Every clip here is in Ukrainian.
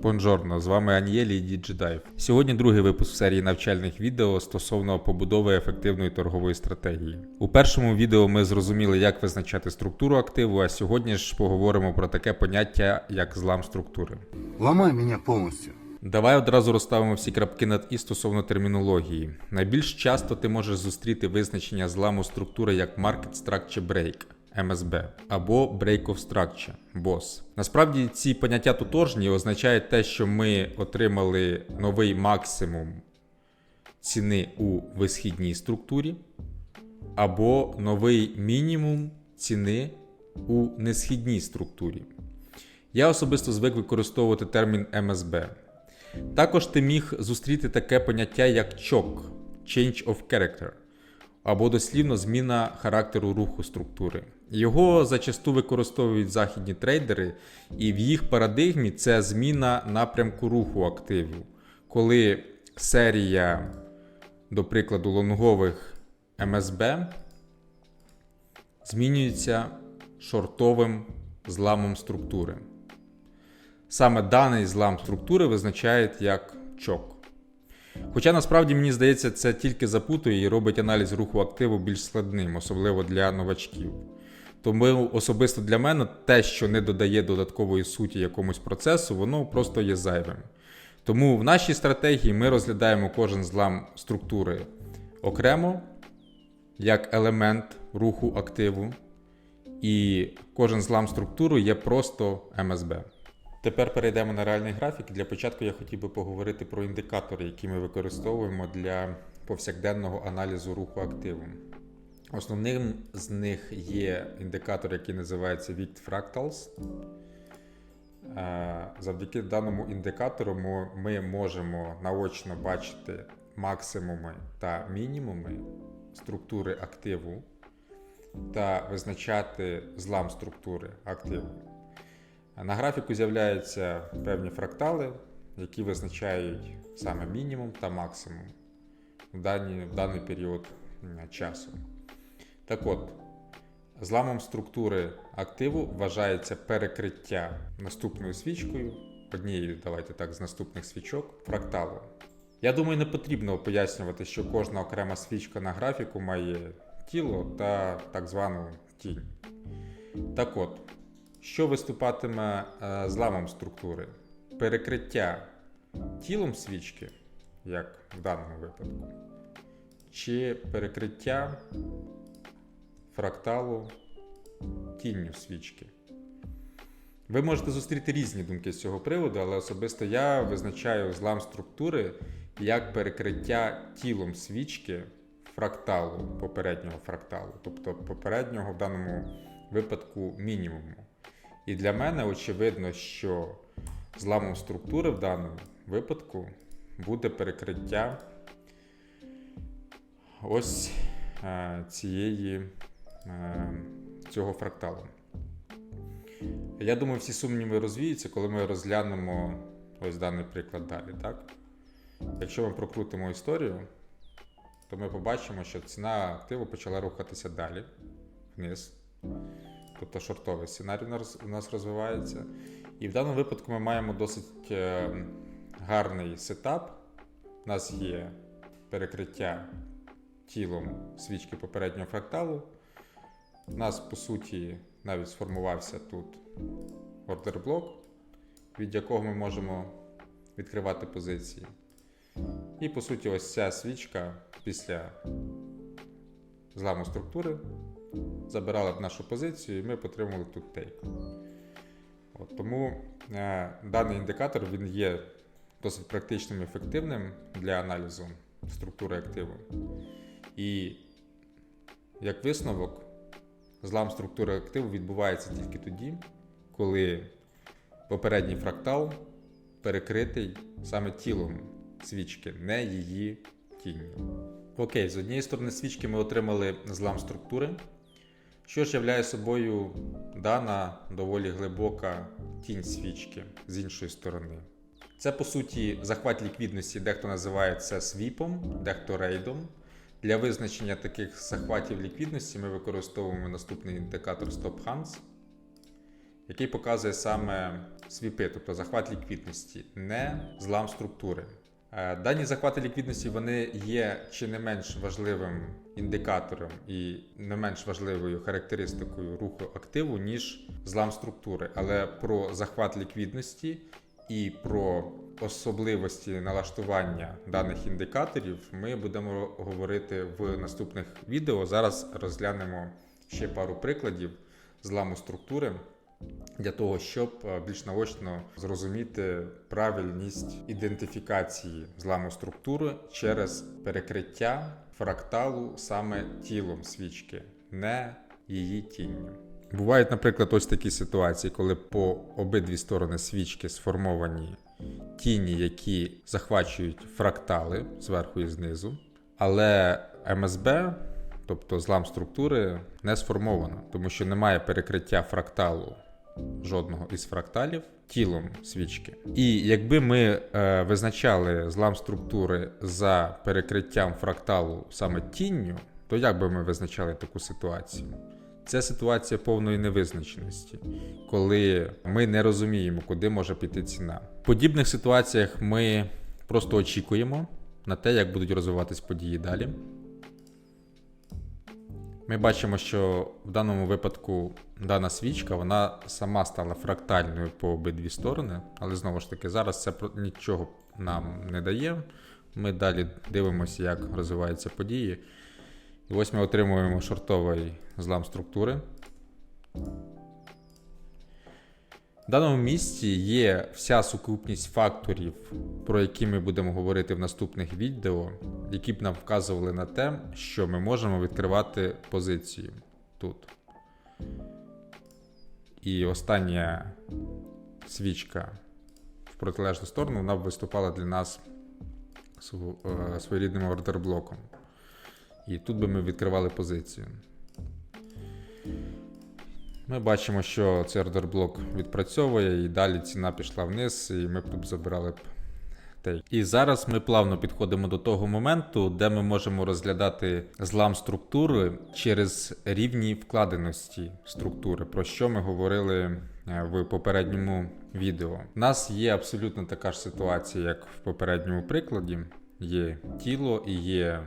Бонжорно, з вами Анієлі і DigiDive. Сьогодні другий випуск серії навчальних відео стосовно побудови ефективної торгової стратегії. У першому відео ми зрозуміли, як визначати структуру активу, а сьогодні ж поговоримо про таке поняття, як злам структури. Ломай меня полностью. Давай одразу розставимо всі крапки над і стосовно термінології. Найбільш часто ти можеш зустріти визначення зламу структури як Market Structure Break. MSB або Break of Structure BOS. Насправді ці поняття тотожні і означають те, що ми отримали новий максимум ціни у висхідній структурі, або новий мінімум ціни у несхідній структурі. Я особисто звик використовувати термін MSB. Також ти міг зустріти таке поняття як CHOC Change of Character або дослівно зміна характеру руху структури. Його зачасту використовують західні трейдери, і в їх парадигмі це зміна напрямку руху активів, коли серія, до прикладу, лонгових МСБ змінюється шортовим зламом структури. Саме даний злам структури визначають як чок. Хоча насправді мені здається, це тільки запутує і робить аналіз руху активу більш складним, особливо для новачків. Тому особисто для мене те, що не додає додаткової суті якомусь процесу, воно просто є зайвим. Тому в нашій стратегії ми розглядаємо кожен злам структури окремо, як елемент руху активу, і кожен злам структури є просто МСБ. Тепер перейдемо на реальний графік. Для початку я хотів би поговорити про індикатори, які ми використовуємо для повсякденного аналізу руху активу. Основним з них є індикатор, який називається Vict Fractals. Е, Завдяки даному індикатору ми- можемо наочно бачити максимуми та мінімуми структури активу та визначати злам структури активу. На графіку з'являються певні фрактали, які визначають саме мінімум та максимум в даний, в даний період часу. Так от, зламом структури активу вважається перекриття наступною свічкою, однією, давайте так, з наступних свічок, фракталу. Я думаю, не потрібно пояснювати, що кожна окрема свічка на графіку має тіло та так звану тінь. Так от, що виступатиме е, зламом структури? Перекриття тілом свічки, як в даному випадку, чи перекриття фракталу тінню свічки. Ви можете зустріти різні думки з цього приводу, але особисто я визначаю злам структури як перекриття тілом свічки фракталу, попереднього фракталу, тобто попереднього в даному випадку мінімуму. І для мене очевидно, що зламом структури в даному випадку буде перекриття ось е, цієї, цього фракталу. Я думаю, всі сумніви розвіються, коли ми розглянемо ось даний приклад далі. Так? Якщо ми прокрутимо історію, то ми побачимо, що ціна активу почала рухатися далі, вниз. Тобто шортовий сценарій у нас, розвивається. І в даному випадку ми маємо досить е, гарний сетап. У нас є перекриття тілом свічки попереднього фракталу. У нас, по суті, навіть сформувався тут ордерблок, від якого ми можемо відкривати позиції. І, по суті, ось ця свічка після зламу структури забирала б нашу позицію, і ми отримали тут тейк. От, тому е, даний індикатор він є досить практичним і ефективним для аналізу структури активу. І як висновок, злам структури активу відбувається тільки тоді, коли попередній фрактал перекритий саме тілом свічки, не її тінню. Окей, з однієї сторони свічки ми отримали злам структури, що ж являє собою дана доволі глибока тінь свічки з іншої сторони. Це по суті захват ліквідності, дехто називає це свіпом, дехто рейдом. Для визначення таких захватів ліквідності ми використовуємо наступний індикатор Stop який показує саме свіпи, тобто захват ліквідності, не злам структури. Е, Дані захвати ліквідності вони є чи не менш важливим індикатором і не менш важливою характеристикою руху активу, ніж злам структури. Але про захват ліквідності і про особливості налаштування даних індикаторів ми будемо говорити в наступних відео. Зараз розглянемо ще пару прикладів зламу структури для того, щоб е, більш наочно зрозуміти правильність ідентифікації зламу структури через перекриття фракталу саме тілом свічки, не її тінню. Бувають, наприклад, ось такі ситуації, коли по обидві сторони свічки сформовані тіні, які захвачують фрактали зверху і знизу, але МСБ, тобто злам структури, не сформовано, тому що немає перекриття фракталу жодного із фракталів тілом свічки. І якби ми е, визначали злам структури за перекриттям фракталу саме тінню, то як би ми визначали таку ситуацію? Це ситуація повної невизначеності, коли ми не розуміємо, куди може піти ціна. Подібних ситуаціях ми просто очікуємо на те, як будуть розвиватись події далі. Ми бачимо, що в даному випадку дана свічка вона сама стала фрактальною по обидві сторони, але знову ж таки, зараз це нічого нам не дає. Ми далі дивимося, як розвиваються події. І ось ми отримуємо шортовий злам структури. В даному місці є вся сукупність факторів, про які ми будемо говорити в наступних відео, які б нам вказували на те, що ми можемо відкривати позицію тут. І остання свічка в протилежну сторону вона б виступала для нас е, своєрідним ордерблоком. І тут би ми відкривали позицію. Ми бачимо, що цей ордерблок відпрацьовує, і далі ціна пішла вниз, і ми б забирали б тейк. І зараз ми плавно підходимо до того моменту, де ми можемо розглядати злам структури через рівні вкладеності структури, про що ми говорили е, в попередньому відео. У нас є абсолютно така ж ситуація, як в попередньому прикладі. Є тіло і є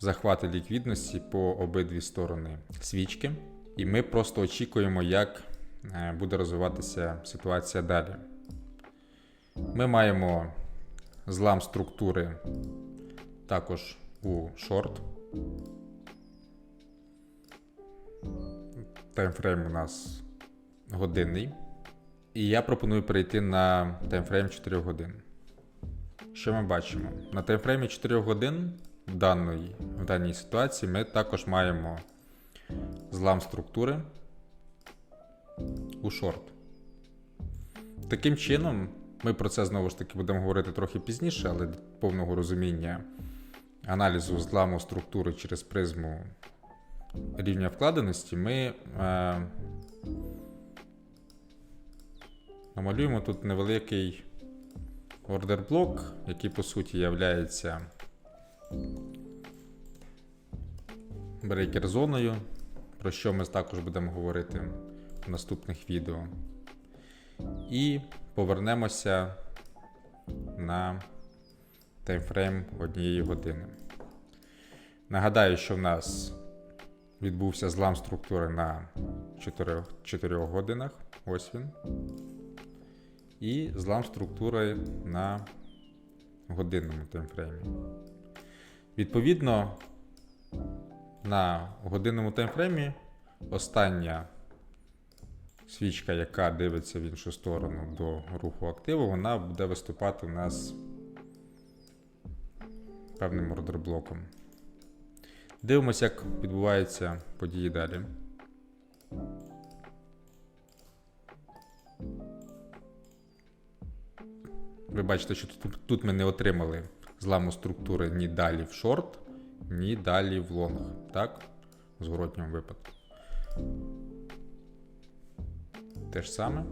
захвати ліквідності по обидві сторони свічки. І ми просто очікуємо, як е, буде розвиватися ситуація далі. Ми маємо злам структури також у шорт. Таймфрейм у нас годинний. І я пропоную перейти на таймфрейм 4 годин. Що ми бачимо? На таймфреймі 4 годин в даній, в даній ситуації ми також маємо злам структури у шорт. Таким чином, ми про це знову ж таки будемо говорити трохи пізніше, але для повного розуміння аналізу зламу структури через призму рівня вкладеності ми е, намалюємо тут невеликий ордерблок, який по суті являється брейкер зоною, про що ми також будемо говорити в наступних відео. І повернемося на таймфрейм однієї години. Нагадаю, що в нас відбувся злам структури на 4, 4 годинах. Ось він. І злам структури на годинному таймфреймі. Відповідно, на годинному таймфреймі остання свічка, яка дивиться в іншу сторону до руху активу, вона буде виступати у нас певним ордерблоком. Дивимося, як відбуваються події далі. Ви бачите, що тут, тут ми не отримали зламу структури ні далі в шорт, ні далі в лонг. Так? В зворотньому випадку. Те ж саме.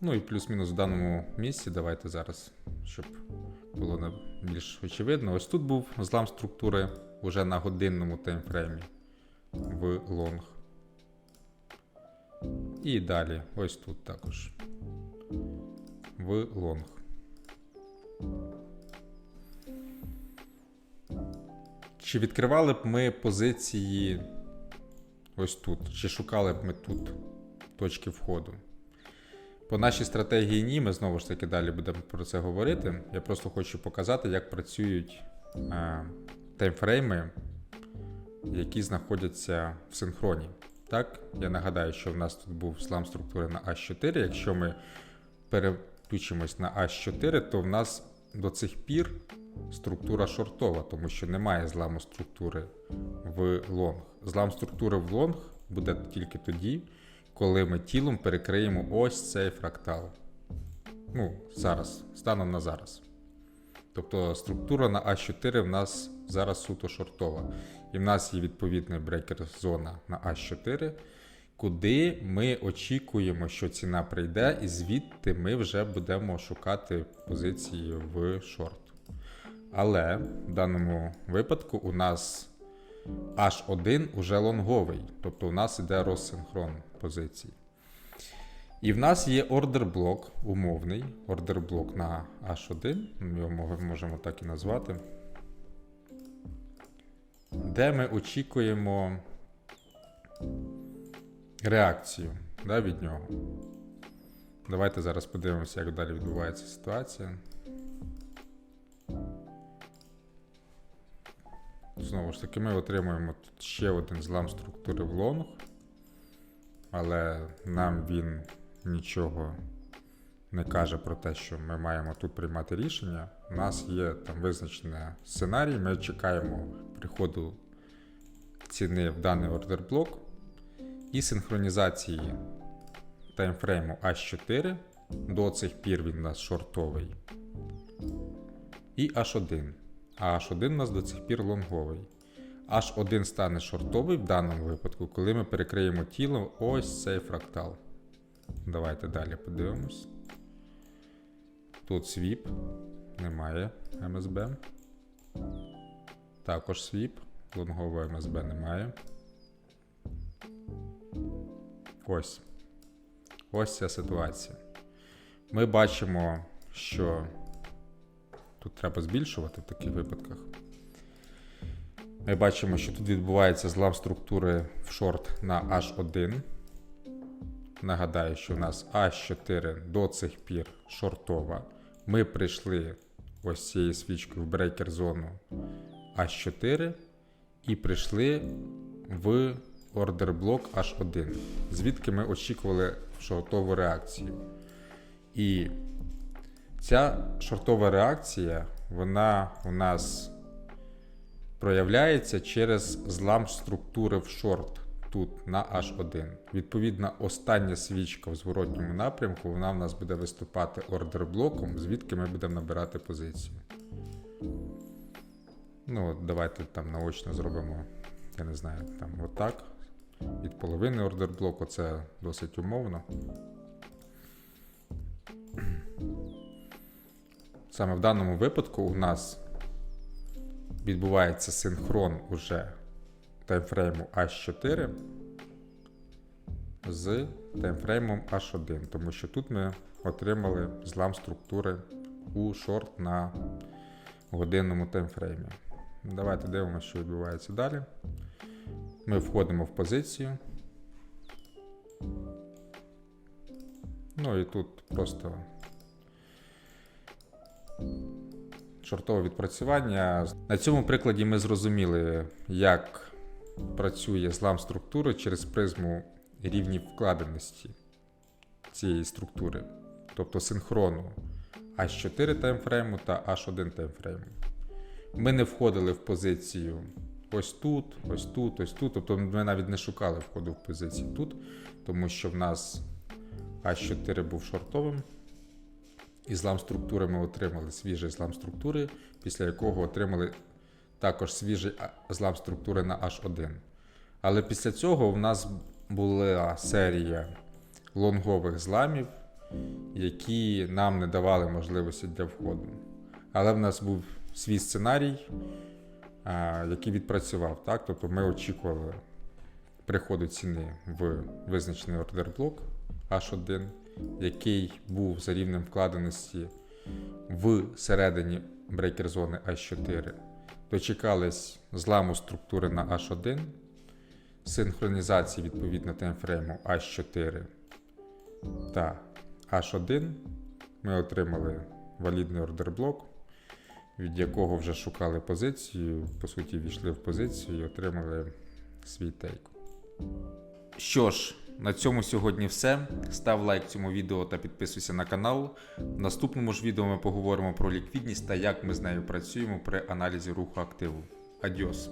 Ну і плюс-мінус в даному місці. Давайте зараз, щоб було більш очевидно. Ось тут був злам структури уже на годинному таймфреймі в лонг. І далі, ось тут також. В лонг. Чи відкривали б ми позиції ось тут? Чи шукали б ми тут точки входу? По нашій стратегії ні, ми знову ж таки далі будемо про це говорити. Я просто хочу показати, як працюють е, таймфрейми, які знаходяться в синхроні. Так, я нагадаю, що в нас тут був злам структури на H4. Якщо ми переключимось на H4, то в нас до цих пір структура шортова, тому що немає зламу структури в лонг. Злам структури в лонг буде тільки тоді, коли ми тілом перекриємо ось цей фрактал. Ну, зараз, станом на зараз. Тобто структура на А4 в нас зараз суто шортова. І в нас є відповідний брекер зона на А4, куди ми очікуємо, що ціна прийде, і звідти ми вже будемо шукати позиції в шорт. Але в даному випадку у нас H1 уже лонговий, тобто у нас іде розсинхрон позицій. І в нас є ордер блок, умовний ордер блок на H1, його можемо так і назвати, де ми очікуємо реакцію да, від нього. Давайте зараз подивимося, як далі відбувається ситуація. Знову ж таки, ми отримуємо тут ще один злам структури в лонг, але нам він нічого не каже про те, що ми маємо тут приймати рішення. У нас є там визначений сценарій, ми чекаємо приходу ціни в даний ордер блок і синхронізації таймфрейму H4. До цих пір він у нас шортовий. І H1. А H1 у нас до цих пір лонговий. H1 стане шортовий в даному випадку, коли ми перекриємо тіло ось цей фрактал. Давайте далі подивимось. Тут свіп. Немає МСБ. Також свіп. Лонгового МСБ немає. Ось. Ось ця ситуація. Ми бачимо, що тут треба збільшувати в таких випадках. Ми бачимо, що тут відбувається злам структури в шорт на H1. Нагадаю, що у нас H4 до цих пір шортова. Ми прийшли ось цією свічкою в брейкер зону H4 і прийшли в ордер блок H1, звідки ми очікували шортову реакцію. І ця шортова реакція, вона у нас проявляється через злам структури в шорт тут на H1. Відповідно, остання свічка в зворотньому напрямку, вона в нас буде виступати ордер блоком, звідки ми будемо набирати позицію. Ну, от давайте там наочно зробимо, я не знаю, там отак. Від половини ордер блоку це досить умовно. Саме в даному випадку у нас відбувається синхрон уже таймфрейму H4 з таймфреймом H1, тому що тут ми отримали злам структури у шорт на годинному таймфреймі. Давайте дивимося, що відбувається далі. Ми входимо в позицію. Ну і тут просто шортове відпрацювання. На цьому прикладі ми зрозуміли, як працює злам структури через призму рівнів вкладеності цієї структури, тобто синхрону H4 таймфрейму та H1 таймфрейму. Ми не входили в позицію ось тут, ось тут, ось тут. Тобто ми навіть не шукали входу в позицію тут, тому що в нас H4 був шортовим. І злам структури ми отримали свіжий злам структури, після якого отримали також свіжий а, злам структури на H1. Але після цього в нас була серія лонгових зламів, які нам не давали можливості для входу. Але в нас був свій сценарій, який відпрацював. Так? Тобто ми очікували приходу ціни в визначений ордер блок H1, який був за рівнем вкладеності в середині брейкер зони H4. Дочекались зламу структури на H1, синхронізації відповідно таймфрейму H4 та H1. Ми отримали валідний ордер блок, від якого вже шукали позицію. По суті, війшли в позицію і отримали свій тейк. Що ж, на цьому сьогодні все. Став лайк цьому відео та підписуйся на канал. В наступному ж відео ми поговоримо про ліквідність та як ми з нею працюємо при аналізі руху активу. Адіос!